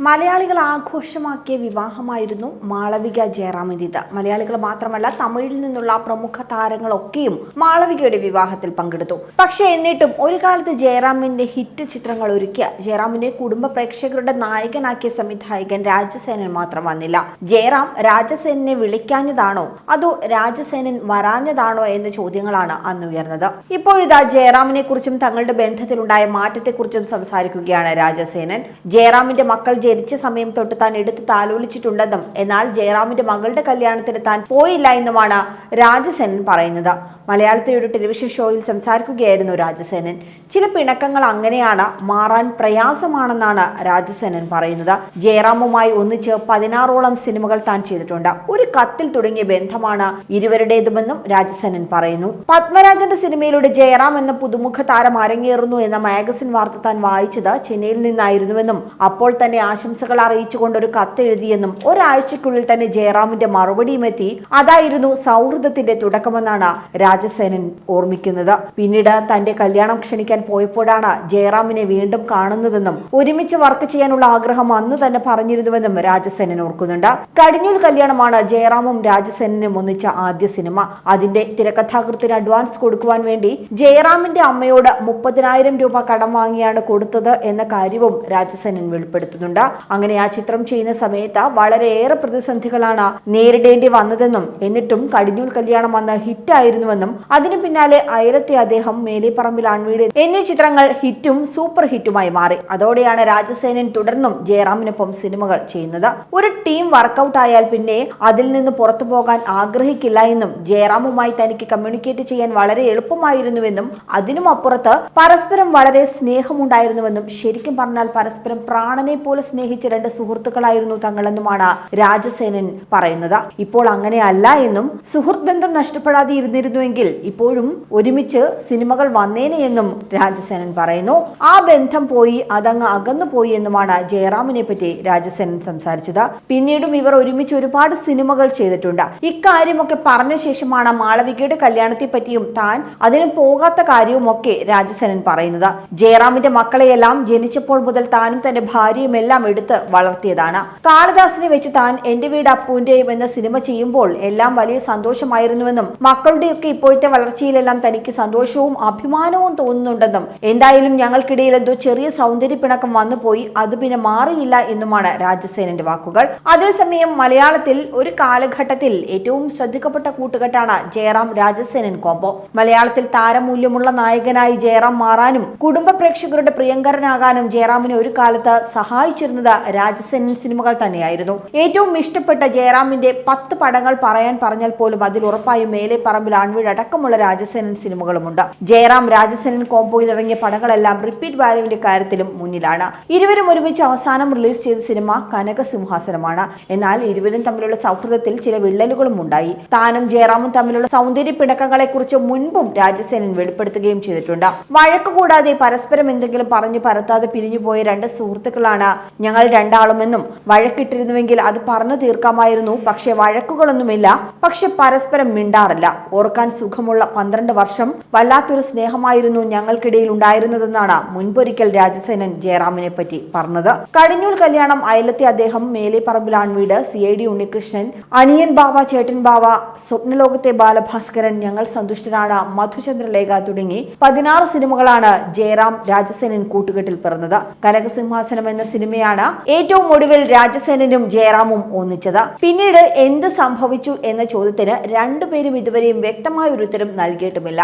മലയാളികൾ ആഘോഷമാക്കിയ വിവാഹമായിരുന്നു മാളവിക ജയറാമിന്റെത്. മലയാളികൾ മാത്രമല്ല തമിഴിൽ നിന്നുള്ള പ്രമുഖ താരങ്ങളൊക്കെയും മാളവികയുടെ വിവാഹത്തിൽ പങ്കെടുത്തു. പക്ഷേ എന്നിട്ടും ഒരു കാലത്ത് ജയറാമിന്റെ ഹിറ്റ് ചിത്രങ്ങൾ ഒരുക്കിയ ജയറാമിനെ കുടുംബ പ്രേക്ഷകരുടെ നായകനാക്കിയ സംവിധായകൻ രാജസേനൻ മാത്രം വന്നില്ല. ജയറാം രാജസേനനെ വിളിക്കാഞ്ഞതാണോ അതോ രാജസേനൻ വരാഞ്ഞതാണോ എന്ന ചോദ്യങ്ങളാണ് അന്ന് ഉയർന്നത്. ഇപ്പോഴിതാ ജയറാമിനെ കുറിച്ചും തങ്ങളുടെ ബന്ധത്തിലുണ്ടായ മാറ്റത്തെക്കുറിച്ചും സംസാരിക്കുകയാണ് രാജസേനൻ. ജയറാമിന്റെ മക്കൾ ജനിച്ച സമയം തൊട്ട് താൻ എടുത്ത് താലോലിച്ചിട്ടുണ്ടെന്നും എന്നാൽ ജയറാമിന്റെ മകളുടെ കല്യാണത്തിന് താൻ പോയില്ല എന്നുമാണ് രാജസേനൻ പറയുന്നത്. മലയാളത്തിലെ ഒരു ടെലിവിഷൻ ഷോയിൽ സംസാരിക്കുകയായിരുന്നു രാജസേനൻ. ചില പിണക്കങ്ങൾ അങ്ങനെയാണ് മാറാൻ പ്രയാസമാണെന്നാണ് രാജസേനൻ പറയുന്നത്. ജയറാമുമായി ഒന്നിച്ച് പതിനാറോളം സിനിമകൾ താൻ ചെയ്തിട്ടുണ്ട്. ഒരു കത്തിൽ തുടങ്ങിയ ബന്ധമാണ് ഇരുവരുടേതുമെന്നും രാജസേനൻ പറയുന്നു. പത്മരാജന്റെ സിനിമയിലൂടെ ജയറാം എന്ന പുതുമുഖ താരം അരങ്ങേറുന്നു എന്ന മാഗസിൻ വാർത്ത താൻ വായിച്ചത് ചെന്നൈയിൽ നിന്നായിരുന്നുവെന്നും അപ്പോൾ തന്നെ ആശംസകൾ അറിയിച്ചുകൊണ്ട് ഒരു കത്തെഴുതിയെന്നും ഒരാഴ്ചക്കുള്ളിൽ തന്നെ ജയറാമിന്റെ മറുപടിയും എത്തി അതായിരുന്നു സൗഹൃദത്തിന്റെ തുടക്കമെന്നാണ് രാജസേനൻ ഓർമ്മിക്കുന്നത്. പിന്നീട് തന്റെ കല്യാണം ക്ഷണിക്കാൻ പോയപ്പോഴാണ് ജയറാമിനെ വീണ്ടും കാണുന്നതെന്നും ഒരുമിച്ച് വർക്ക് ചെയ്യാനുള്ള ആഗ്രഹം അന്ന് തന്നെ പറഞ്ഞിരുന്നുവെന്നും രാജസേനൻ ഓർക്കുന്നുണ്ട്. കടിഞ്ഞൂൽ കല്യാണമാണ് ജയറാമും രാജസേനനും ഒന്നിച്ച ആദ്യ സിനിമ. അതിന്റെ തിരക്കഥാകൃത്തിന് അഡ്വാൻസ് കൊടുക്കുവാൻ വേണ്ടി ജയറാമിന്റെ അമ്മയോട് മുപ്പതിനായിരം രൂപ കടം വാങ്ങിയാണ് കൊടുത്തത് എന്ന കാര്യവും രാജസേനൻ വെളിപ്പെടുത്തുന്നുണ്ട്. അങ്ങനെ ആ ചിത്രം ചെയ്യുന്ന സമയത്ത് വളരെയേറെ പ്രതിസന്ധികളാണ് നേരിടേണ്ടി വന്നതെന്നും എന്നിട്ടും കടിഞ്ഞൂൽ കല്യാണം അന്ന് ഹിറ്റായിരുന്നുവെന്നും അതിനു പിന്നാലെ അയലത്തെ അദ്ദേഹം മേലിപ്പറമ്പിൽ ആൺവീട് എന്നീ ചിത്രങ്ങൾ ഹിറ്റും സൂപ്പർ ഹിറ്റുമായി മാറി. അതോടെയാണ് രാജസേനൻ തുടർന്നും ജയറാമിനൊപ്പം സിനിമകൾ ചെയ്യുന്നത്. ഒരു ടീം വർക്കൗട്ട് ആയാൽ പിന്നെ അതിൽ നിന്ന് പുറത്തു പോകാൻ ആഗ്രഹിക്കില്ല എന്നും ജയറാമുമായി തനിക്ക് കമ്മ്യൂണിക്കേറ്റ് ചെയ്യാൻ വളരെ എളുപ്പമായിരുന്നുവെന്നും അതിനും അപ്പുറത്ത് പരസ്പരം വളരെ സ്നേഹമുണ്ടായിരുന്നുവെന്നും ശരിക്കും പറഞ്ഞാൽ പരസ്പരം പ്രാണനെ പോലെ സ്നേഹിച്ച രണ്ട് സുഹൃത്തുക്കളായിരുന്നു തങ്ങളെന്നുമാണ് രാജസേനൻ പറയുന്നത്. ഇപ്പോൾ അങ്ങനെയല്ല എന്നും സുഹൃത്ത് ബന്ധം നഷ്ടപ്പെടാതെ ഇരുന്നിരുന്നുവെങ്കിൽ ഇപ്പോഴും ഒരുമിച്ച് സിനിമകൾ വന്നേനെ എന്നും രാജസേനൻ പറയുന്നു. ആ ബന്ധം പോയി അതങ്ങ് അകന്നു പോയി എന്നുമാണ് ജയറാമിനെ പറ്റി രാജസേനൻ സംസാരിച്ചത്. പിന്നീടും ഇവർ ഒരുമിച്ച് ഒരുപാട് സിനിമകൾ ചെയ്തിട്ടുണ്ട്. ഇക്കാര്യമൊക്കെ പറഞ്ഞ ശേഷമാണ് മാളവികയുടെ കല്യാണത്തെ പറ്റിയും താൻ അതിന് പോകാത്ത കാര്യവുമൊക്കെ രാജസേനൻ പറയുന്നത്. ജയറാമിന്റെ മക്കളെയെല്ലാം ജനിച്ചപ്പോൾ മുതൽ താനും തന്റെ ഭാര്യയും എല്ലാം എടുത്ത് വളർത്തിയതാണ്. കാളിദാസിനെ വെച്ച് താൻ എന്റെ വീട് അപ്പൂന്റെയും എന്ന സിനിമ ചെയ്യുമ്പോൾ എല്ലാം വലിയ സന്തോഷമായിരുന്നുവെന്നും മക്കളുടെയൊക്കെ ഇപ്പോഴത്തെ വളർച്ചയിലെല്ലാം തനിക്ക് സന്തോഷവും അഭിമാനവും തോന്നുന്നുണ്ടെന്നും എന്തായാലും ഞങ്ങൾക്കിടയിൽ എന്തോ ചെറിയ സൗന്ദര്യ പിണക്കം വന്നുപോയി അത് പിന്നെ മാറിയില്ല എന്നുമാണ് രാജസേനന്റെ വാക്കുകൾ. അതേസമയം മലയാളത്തിൽ ഒരു കാലഘട്ടത്തിൽ ഏറ്റവും ശ്രദ്ധിക്കപ്പെട്ട കൂട്ടുകെട്ടാണ് ജയറാം രാജസേനൻ കോമ്പോ മലയാളത്തിൽ താരമൂല്യമുള്ള നായകനായി ജയറാം മാറാനും കുടുംബ പ്രേക്ഷകരുടെ പ്രിയങ്കരനാകാനും ജയറാമിനെ ഒരു കാലത്ത് സഹായിച്ചിരുന്നത് രാജസേനൻ സിനിമകൾ തന്നെയായിരുന്നു. ഏറ്റവും ഇഷ്ടപ്പെട്ട ജയറാമിന്റെ പത്ത് പടങ്ങൾ പറയാൻ പറഞ്ഞാൽ പോലും അതിൽ ഉറപ്പായും മേലെ പറമ്പിൽ ആൺവീട് അടക്കമുള്ള രാജസേനൻ സിനിമകളുമുണ്ട്. ജയറാം രാജസേനൻ കോംബോയിൽ ഇറങ്ങിയ പടങ്ങളെല്ലാം റിപ്പീറ്റ് വാല്യൂവിന്റെ കാര്യത്തിലും മുന്നിലാണ്. ഇരുവരും ഒരുമിച്ച് അവസാനം റിലീസ് ചെയ്ത സിനിമ കനകസിംഹാസനമാണ് എന്നാൽ ഇരുവരും തമ്മിലുള്ള സൗഹൃദത്തിൽ ചില വിള്ളലുകളും ഉണ്ടായി. താനും ജയറാമും തമ്മിലുള്ള സൗന്ദര്യ പിണക്കങ്ങളെ കുറിച്ച് മുൻപും രാജസേനൻ വെളിപ്പെടുത്തുകയും ചെയ്തിട്ടുണ്ട്. വഴക്ക് കൂടാതെ പരസ്പരം എന്തെങ്കിലും പറഞ്ഞു പരത്താതെ പിരിഞ്ഞുപോയ രണ്ട് സുഹൃത്തുക്കളാണ് ഞങ്ങൾ രണ്ടാളുമെന്നും വഴക്കിട്ടിരുന്നുവെങ്കിൽ അത് പറഞ്ഞു തീർക്കാമായിരുന്നു. പക്ഷേ വഴക്കുകളൊന്നുമില്ല. പക്ഷെ പരസ്പരം മിണ്ടാറില്ല. ഓർക്കാൻ സുഖമുള്ള പന്ത്രണ്ട് വർഷം വല്ലാത്തൊരു സ്നേഹമായിരുന്നു ഞങ്ങൾക്കിടയിൽ ഉണ്ടായിരുന്നതെന്നാണ് മുൻപൊരിക്കൽ രാജസേനൻ ജയറാമിനെ പറ്റി പറഞ്ഞത്. Kadinjool Kalyanam Ayalathe Adheham Meleparambil Aanveedu C I D Unnikrishnan Aniyan Bava Chettan ബാവ സ്വപ്നലോകത്തെ ബാലഭാസ്കരൻ ഞങ്ങൾ സന്തുഷ്ടനാണ് മധുചന്ദ്രലേഖ തുടങ്ങി പതിനാറ് സിനിമകളാണ് ജയറാം രാജസേനൻ കൂട്ടുകെട്ടിൽ പിറന്നത്. കനകസിംഹാസനം എന്ന സിനിമയാണ് ഏറ്റവും ഒടുവിൽ രാജസേനനും ജയറാമും ഒന്നിച്ചത്. പിന്നീട് എന്ത് സംഭവിച്ചു എന്ന ചോദ്യത്തിന് രണ്ടുപേരും ഇതുവരെയും വ്യക്തമായ ഒരു ഉത്തരം നൽകിയിട്ടുമില്ല.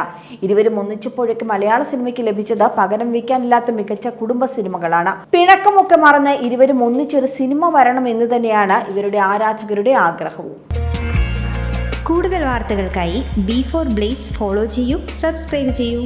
ഇരുവരും ഒന്നിച്ചപ്പോഴേക്ക് മലയാള സിനിമയ്ക്ക് ലഭിച്ചത് പകരം വയ്ക്കാനില്ലാത്ത മികച്ച കുടുംബ സിനിമകളാണ്. പിണക്കമൊക്കെ മറന്ന് ഇരുവരും ഒന്നിച്ചൊരു സിനിമ വരണം എന്ന് തന്നെയാണ് ഇവരുടെ ആരാധകരുടെ ആഗ്രഹവും. കൂടുതൽ വാർത്തകൾക്കായി ബി ഫോർ ബ്ലേസ് ഫോളോ ചെയ്യൂ സബ്സ്ക്രൈബ് ചെയ്യൂ.